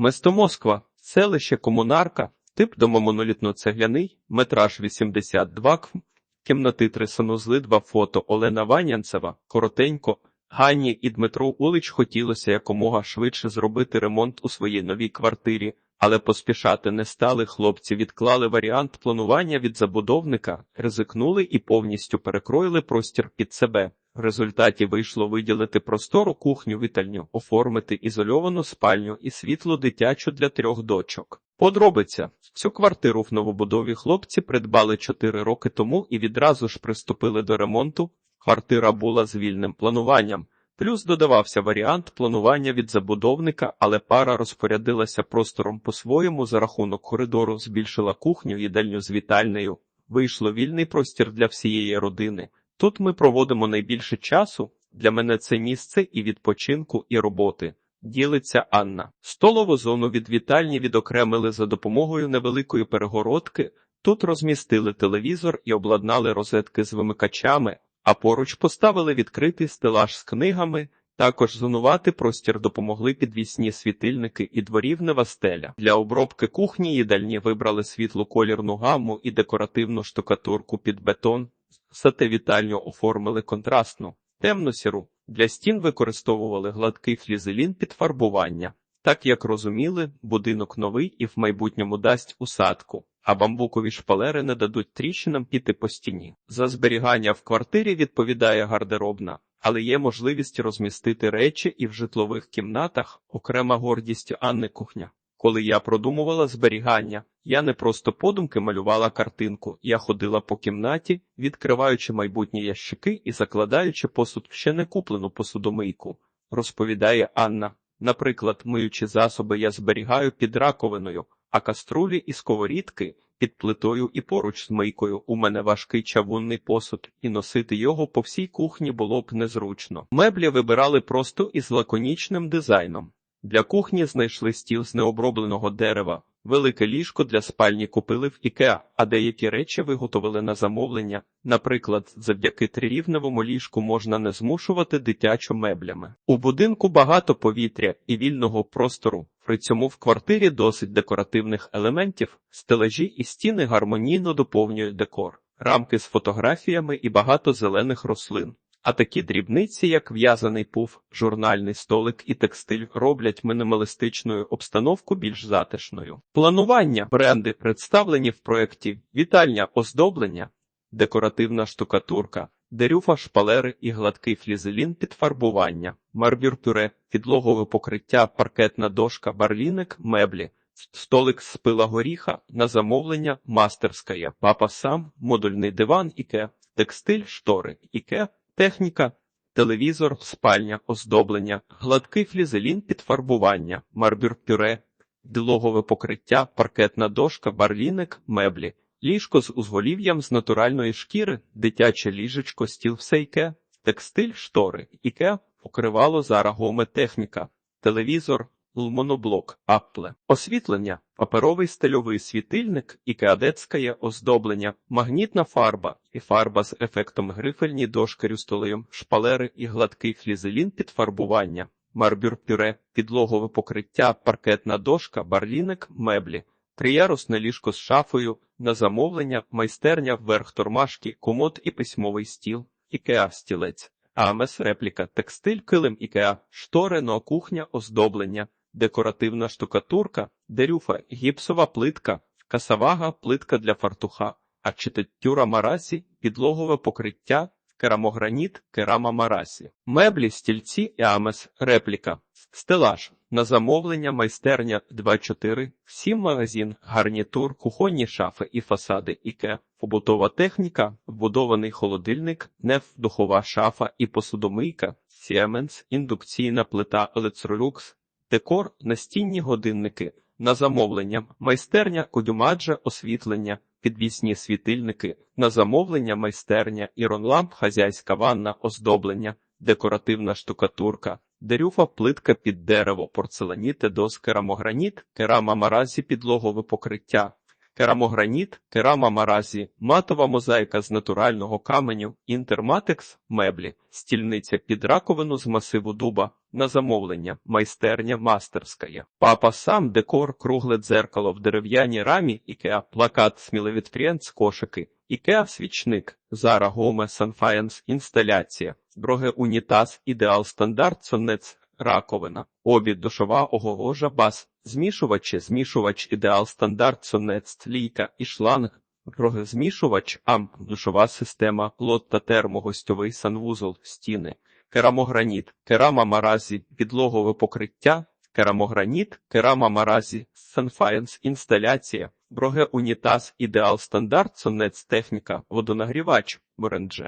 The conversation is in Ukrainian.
Место Москва, селище Комунарка, тип домомонолітно-цегляний, метраж 82 км, кімнати три санузли, два фото Олена Ванянцева, коротенько. Ганні і Дмитру Улич хотілося якомога швидше зробити ремонт у своїй новій квартирі, але поспішати не стали. Хлопці відклали варіант планування від забудовника, ризикнули і повністю перекроїли простір під себе. В результаті вийшло виділити простору кухню вітальню, оформити ізольовану спальню і світло дитячу для трьох дочок. Подробиця цю квартиру в новобудові хлопці придбали 4 роки тому і відразу ж приступили до ремонту. Квартира була з вільним плануванням. Плюс додавався варіант планування від забудовника, але пара розпорядилася простором по-своєму за рахунок коридору, збільшила кухню їдальню з вітальнею. Вийшло вільний простір для всієї родини. Тут ми проводимо найбільше часу. Для мене це місце і відпочинку, і роботи. Ділиться Анна. Столову зону від вітальні відокремили за допомогою невеликої перегородки. Тут розмістили телевізор і обладнали розетки з вимикачами, а поруч поставили відкритий стелаж з книгами. Також зонувати простір допомогли підвісні світильники і дворівнева стеля. Для обробки кухні їдальні вибрали світлу колірну гамму і декоративну штукатурку під бетон. Зате вітальню оформили контрастну, темно-сіру. Для стін використовували гладкий флізелін під фарбування. Так як розуміли, будинок новий і в майбутньому дасть усадку, а бамбукові шпалери не дадуть тріщинам піти по стіні. За зберігання в квартирі відповідає гардеробна, але є можливість розмістити речі і в житлових кімнатах окрема гордість Анни кухня. Коли я продумувала зберігання, я не просто подумки малювала картинку, я ходила по кімнаті, відкриваючи майбутні ящики і закладаючи посуд в ще не куплену посудомийку, розповідає Анна. Наприклад, миючі засоби я зберігаю під раковиною, а каструлі і сковорідки під плитою і поруч з мийкою. У мене важкий чавунний посуд, і носити його по всій кухні було б незручно. Меблі вибирали просто із лаконічним дизайном. Для кухні знайшли стіл з необробленого дерева, велике ліжко для спальні купили в Ікеа, а деякі речі виготовили на замовлення. Наприклад, завдяки трирівневому ліжку можна не змушувати дитячу меблями. У будинку багато повітря і вільного простору. При цьому в квартирі досить декоративних елементів, стележі і стіни гармонійно доповнюють декор, рамки з фотографіями і багато зелених рослин. А такі дрібниці, як в'язаний пуф, журнальний столик і текстиль, роблять мінімалістичну обстановку більш затишною. Планування бренди представлені в проєкті вітальня оздоблення, декоративна штукатурка, дерюфа шпалери і гладкий флізелін під фарбування, марбюр-пюре, підлогове покриття, паркетна дошка, барліник, меблі. Столик з пила горіха на замовлення мастерська, папа сам, модульний диван, іке, текстиль, штори, іке, Техніка, телевізор, спальня, оздоблення, гладкий флізелін під фарбування, марбюр-пюре, дилогове покриття, паркетна дошка, барліник, меблі, ліжко з узголів'ям з натуральної шкіри, дитяче ліжечко, стіл всейке, текстиль, штори, іке, покривало зарагоме техніка, телевізор, моноблок, апле, освітлення, паперовий стильовий світильник і кеадетське оздоблення, магнітна фарба і фарба з ефектом грифельні дошки рюстолеєм, шпалери і гладкий флізелін під фарбування, марбюр-пюре, підлогове покриття, паркетна дошка, барліник, меблі. Триярусне ліжко з шафою, на замовлення, майстерня, верх тормашки, комод і письмовий стіл, ікеа стілець, амес репліка, текстиль, килим ікеа, штори, но кухня, оздоблення, декоративна штукатурка, дерюфа, гіпсова плитка, касавага, плитка для фартуха, архітектура марасі, підлогове покриття, керамограніт, керама марасі, меблі, стільці і амес, репліка, стелаж, на замовлення, майстерня 2.4, 7 магазин, гарнітур, кухонні шафи і фасади іке, побутова техніка, вбудований холодильник, неф, духова шафа і посудомийка, Siemens, індукційна плита Electrolux, декор, настінні годинники, на замовлення, майстерня, кодюмаджа, освітлення, підвісні світильники, на замовлення, майстерня, іронламп, хазяйська ванна, оздоблення, декоративна штукатурка, дерюфа плитка під дерево, порцеланіти доски, рамограніт, керама маразі, підлогове покриття. Керамограніт, керама маразі, матова мозаїка з натурального каменю, інтерматекс, меблі, стільниця під раковину з масиву дуба, на замовлення, майстерня мастерська. Папа сам, декор, кругле дзеркало в дерев'яній рамі, Ікеа, плакат сміливі Френц, кошики, Ікеа свічник, Зара Гоме Санфаєнс, інсталяція, дроге унітаз, ідеал стандарт, сонець, раковина, обід, душова, оголожа, бас, змішувачі, змішувач, ідеал стандарт, сонець, лійка і шланг, крогезмішувач, амп, душова система, лот та термогостьовий санвузол, стіни, керамограніт, керама маразі, підлогове покриття, керамограніт, керама маразі, санфаєнс, інсталяція, броге унітаз, ідеал стандарт, сонець техніка, водонагрівач, борендже.